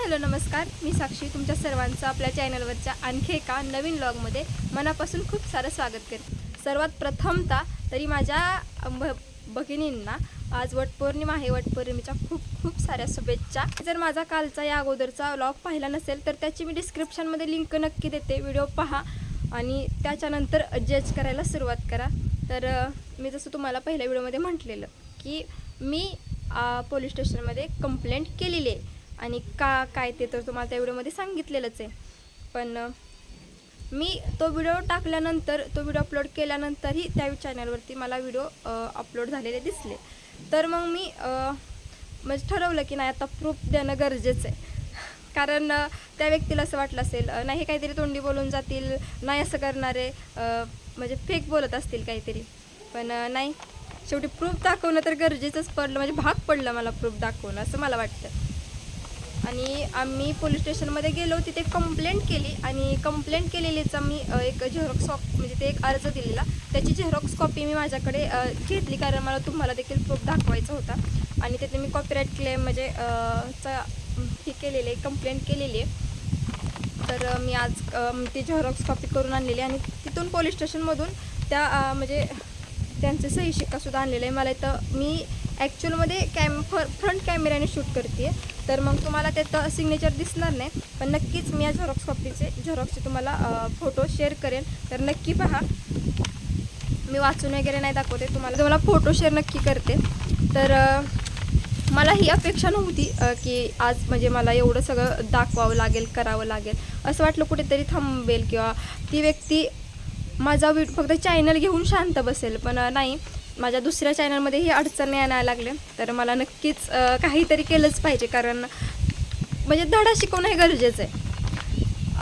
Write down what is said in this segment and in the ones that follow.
Hello नमस्कार. मी साक्षी तुमच्या सर्वांचं आपल्या चॅनलवरच्या आणखी एका नवीन ब्लॉगमध्ये मनापासून खूप सारं स्वागत करते. सर्वात प्रथमता तरी माझ्या भ भगिनींना आज वटपौर्णिमा आहे. वटपौर्णिमेच्या खूप खूप साऱ्या शुभेच्छा. जर माझा कालचा या अगोदरचा व्लॉग पाहिला नसेल तर त्याची मी डिस्क्रिप्शनमध्ये लिंक नक्की देते. व्हिडिओ पहा आणि त्याच्यानंतर जज करायला सुरुवात करा. तर मी जसं तुम्हाला पहिल्या व्हिडिओमध्ये म्हटलेलं की मी पोलीस स्टेशनमध्ये कंप्लेंट केलेली आहे. आणि का काय ते तर तुम्हाला त्या व्हिडिओमध्ये सांगितलेलंच आहे. पण मी तो व्हिडिओ टाकल्यानंतर तो व्हिडिओ अपलोड केल्यानंतरही त्या चॅनलवरती मला व्हिडिओ अपलोड झालेले दिसले. तर मग मी म्हणजे ठरवलं की नाही आता प्रूफ देणं गरजेचं आहे. कारण त्या व्यक्तीला असं वाटलं असेल नाही हे काहीतरी तोंडी बोलून जातील नाही असं करणारे म्हणजे फेक बोलत असतील काहीतरी. पण नाही शेवटी प्रूफ दाखवणं तर गरजेचंच पडलं म्हणजे भाग पडलं मला प्रूफ दाखवणं असं मला वाटतं. आणि आम्ही पोलीस स्टेशनमध्ये गेलो तिथे कंप्लेंट केली आणि कंप्लेंट केलेलीचा मी एक झेरॉक्स म्हणजे ते एक अर्ज दिलेला. त्याची झेरॉक्स कॉपी मी माझ्याकडे घेतली कारण मला तुम्हाला देखील प्रूफ दाखवायचा होता. आणि तिथे मी कॉपीराईट क्लेम म्हणजे चा हे केलेले आहे कंप्लेंट केलेली. आहे तर मी आज ती झेरॉक्स कॉपी करून आणलेली आणि तिथून पोलीस स्टेशनमधून त्या म्हणजे त्यांचे सही शिक्कासुद्धा आणलेलं. आहे मला इथं मी ॲक्च्युअलमध्ये कॅम फ फ्रंट कॅमेऱ्याने शूट करते तर मग तुम्हाला त्याचं सिग्नेचर दिसणार नाही पण नक्कीच मी या झेरॉक्स कॉपीचे झेरॉक्सचे तुम्हाला फोटो शेअर करेन. तर नक्की पहा. मी वाचून वगैरे नाही दाखवते तुम्हाला. तुम्हाला फोटो शेअर नक्की करते. तर मला ही अपेक्षा नव्हती की आज म्हणजे मला एवढं सगळं दाखवावं लागेल करावं लागेल. असं वाटलं कुठेतरी थांबेल किंवा ती व्यक्ती माझा व्हिड फक्त चॅनल घेऊन शांत बसेल. पण नाही. माझ्या दुसऱ्या चॅनलमध्ये ही अडचणी आणायला लागले. तर मला नक्कीच काहीतरी केलंच पाहिजे कारण म्हणजे धडा शिकवणं हे गरजेचं आहे.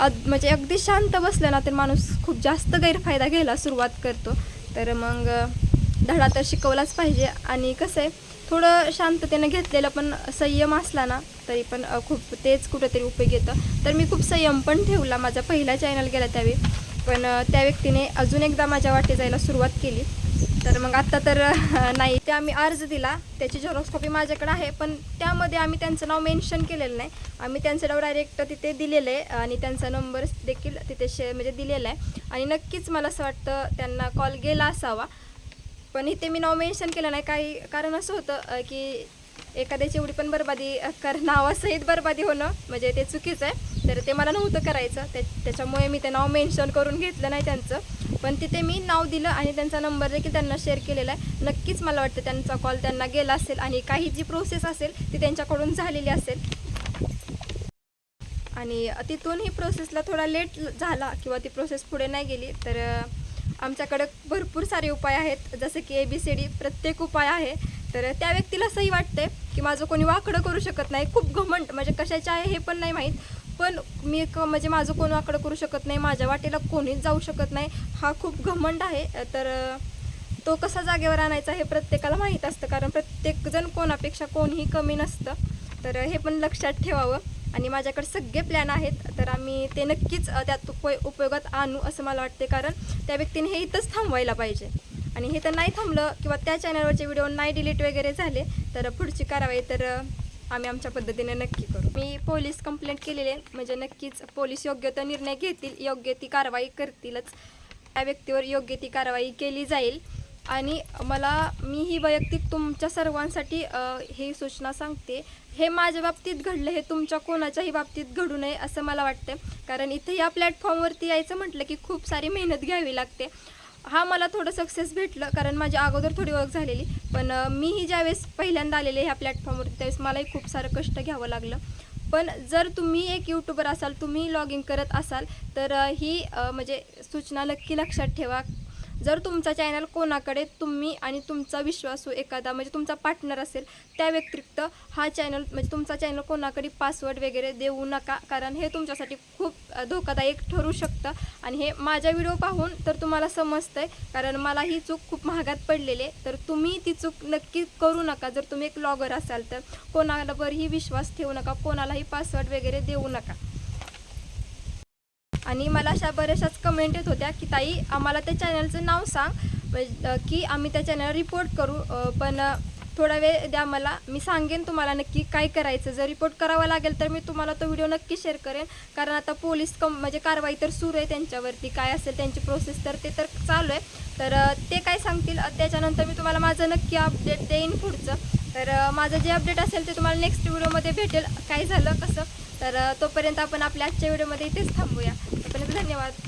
अद म्हणजे अगदी शांत बसलं ना तर माणूस खूप जास्त गैरफायदा घ्यायला सुरुवात करतो. तर मग धडा तर शिकवलाच पाहिजे. आणि कसं आहे थोडं शांततेनं घेतलेलं पण संयम असला ना तरी पण खूप तेच कुठंतरी उपयोग येतं. तर मी खूप संयम पण ठेवला माझा पहिला चॅनल गेला त्यावेळी. पण त्या व्यक्तीने अजून एकदा माझ्या वाटे जायला सुरुवात केली. तर मग आत्ता तर नाही ते आम्ही अर्ज दिला. त्याची झेरॉक्स कॉपी माझ्याकडे आहे पण त्यामध्ये आम्ही त्यांचं नाव मेन्शन केलेलं नाही. आम्ही त्यांचं नाव डायरेक्ट तिथे दिलेलं आहे आणि त्यांचा नंबर देखील तिथे शे म्हणजे दिलेला आहे. आणि नक्कीच मला असं वाटतं त्यांना कॉल गेला असावा. पण इथे मी नाव मेन्शन केलं नाही. काही कारण असं होतं की एखाद्याची एवढी पण बरबादी करणं कर नावासहित बरबादी होणं म्हणजे ते चुकीचं आहे. तर ते मला नव्हतं करायचं. त्या त्याच्यामुळे मी ते नाव मेन्शन करून घेतलं नाही त्यांचं. पण तिथे मी नाव दिलं आणि त्यांचा नंबर देखील त्यांना शेअर केलेला आहे. नक्कीच मला वाटतं त्यांचा कॉल त्यांना गेला असेल आणि काही जी प्रोसेस असेल ती त्यांच्याकडून झालेली असेल. आणि तिथून ही प्रोसेसला थोडा लेट झाला किंवा ती प्रोसेस पुढे नाही गेली. तर आमच्याकडे भरपूर सारे उपाय आहेत. जसे की ए बी सी डी प्रत्येक उपाय आहे. तर त्या व्यक्तीला असंही वाटते की माझं कोणी वाकडं करू शकत नाही. खूप घमंट म्हणजे कशाचे आहे हे पण नाही माहीत. पण मी क म्हणजे माझं कोण वाकडं करू शकत नाही माझ्या वाटेला कोणीच जाऊ शकत नाही हा खूप घमंड आहे. तर तो कसा जागेवर आणायचा हे प्रत्येकाला माहीत असतं कारण प्रत्येकजण कोणापेक्षा कोणीही कमी नसतं. तर हे पण लक्षात ठेवावं. आणि माझ्याकडे सगळे प्लॅन आहेत तर आम्ही ते नक्कीच त्यात उप उपयोगात आणू असं मला वाटते कारण त्या व्यक्तीने हे इथंच थांबवायला पाहिजे. आणि हे तर नाही थांबलं किंवा त्या चॅनलवरचे व्हिडिओ नाही डिलीट वगैरे झाले तर पुढची कारवाई तर आम्ही आमच्या पद्धतीने नक्की करू. मी पोलीस कंप्लेंट केलेली आहे. म्हणजे नक्कीच पोलीस योग्य तो निर्णय घेतील. योग्य ती कारवाई करतीलच. त्या व्यक्तीवर योग्य ती कारवाई केली जाईल. आणि मला मी ही वैयक्तिक तुमच्या सर्वांसाठी ही सूचना सांगते. हे माझ्या बाबतीत घडलं हे तुमच्या कोणाच्याही बाबतीत घडू नये असं मला वाटतं कारण इथे या प्लॅटफॉर्मवरती यायचं म्हटलं की खूप सारी मेहनत घ्यावी लागते. हा मला थोडं सक्सेस भेटलं कारण माझ्या अगोदर थोडी ओळख झालेली. पण मी मीही ज्यावेळेस पहिल्यांदा आलेले ह्या प्लॅटफॉर्मवरती त्यावेळेस मलाही खूप सारं कष्ट घ्यावं लागलं. पण जर तुम्ही एक यूट्यूबर असाल तुम्ही लॉग इन करत असाल तर ही म्हणजे सूचना नक्की लक्षात ठेवा. जर तुमचा चॅनल कोणाकडे तुम्ही आणि तुमचा विश्वासू एखादा म्हणजे तुमचा पार्टनर असेल त्या व्यतिरिक्त हा चॅनल म्हणजे तुमचा चॅनल कोणाकडे पासवर्ड वगैरे देऊ नका. कारण हे तुमच्यासाठी खूप धोकादायक ठरू शकतं. आणि हे माझ्या व्हिडिओ पाहून तर तुम्हाला समजतंय. कारण मला ही चूक खूप महागात पडलेली आहे. तर तुम्ही ती चूक नक्की करू नका. जर तुम्ही एक ब्लॉगर असाल तर कोणावरही विश्वास ठेवू नका. कोणालाही पासवर्ड वगैरे देऊ नका. आणि मला अशा बऱ्याचशाच कमेंट येत होत्या की ताई आम्हाला त्या चॅनलचं नाव सांग. म्हणजे, की आम्ही त्या चॅनल रिपोर्ट करू. पण थोडा वेळ द्या मला. मी सांगेन तुम्हाला नक्की काय करायचं. जर रिपोर्ट करावा लागेल तर मी तुम्हाला तो व्हिडिओ नक्की शेअर करेन. कारण आता पोलीस कम म्हणजे कारवाई तर सुरू आहे त्यांच्यावरती. काय असेल त्यांची प्रोसेस तर ते तर चालू आहे. तर ते काय सांगतील? त्याच्यानंतर मी तुम्हाला माझं नक्की अपडेट देईन पुढचं. तर माझं जे अपडेट असेल ते तुम्हाला नेक्स्ट व्हिडिओमध्ये भेटेल. काय झालं कसं? तर तोपर्यंत आपण आपल्या आजच्या व्हिडिओमध्ये इथेच थांबूया. धन्यवाद.